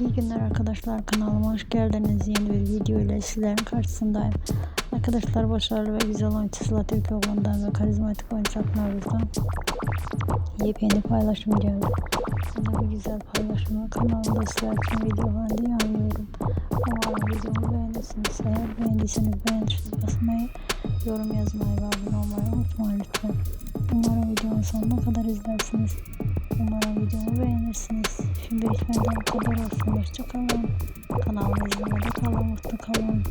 İyi günler arkadaşlar kanalıma hoş geldiniz. Yeni bir video ile sizlerin karşısındayım. Arkadaşlar başarılı ve güzel oyuncu Sıla Türkoğlu'ndan ve karizmatik oyuncu Aknar'dan yepyeni paylaşım geldi. Bunda bir güzel paylaşımı kanalımda sizler için video halinde yayınlıyorum. Umarım videomu beğenirsiniz. Eğer beğendiyseniz beğen tuşuna basmayı, yorum yazmayı ve abone olmayı unutmayın lütfen. Umarım videonun sonuna kadar izlersiniz. Umarım videomu beğenirsiniz. Şimdilik benden bu kadar olsun. Hoşçakalın. Kanalımı izlemede kalın. Mutlu kalın.